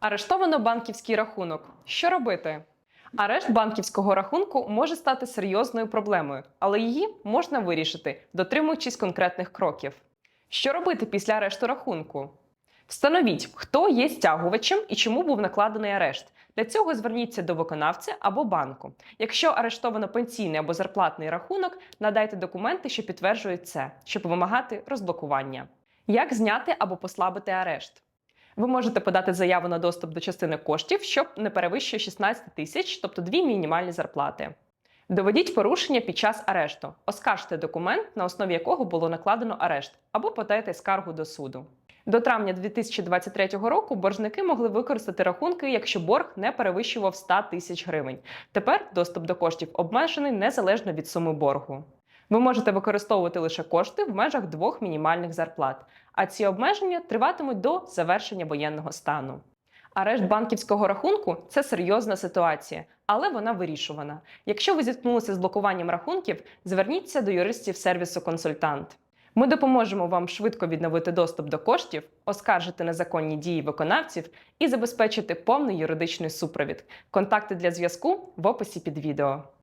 Арештовано банківський рахунок. Що робити? Арешт банківського рахунку може стати серйозною проблемою, але її можна вирішити, дотримуючись конкретних кроків. Що робити після арешту рахунку? Встановіть, хто є стягувачем і чому був накладений арешт. Для цього зверніться до виконавця або банку. Якщо арештовано пенсійний або зарплатний рахунок, надайте документи, що підтверджують це, щоб вимагати розблокування. Як зняти або послабити арешт? Ви можете подати заяву на доступ до частини коштів, що не перевищує 16 тисяч, тобто дві мінімальні зарплати. Доведіть порушення під час арешту. Оскаржте документ, на основі якого було накладено арешт, або подайте скаргу до суду. До травня 2023 року боржники могли використати рахунки, якщо борг не перевищував 100 тисяч гривень. Тепер доступ до коштів обмежений незалежно від суми боргу. Ви можете використовувати лише кошти в межах двох мінімальних зарплат, а ці обмеження триватимуть до завершення воєнного стану. Арешт банківського рахунку це серйозна ситуація, але вона вирішувана. Якщо ви зіткнулися з блокуванням рахунків, зверніться до юристів сервісу консультант. Ми допоможемо вам швидко відновити доступ до коштів, оскаржити незаконні дії виконавців і забезпечити повний юридичний супровід. Контакти для зв'язку в описі під відео.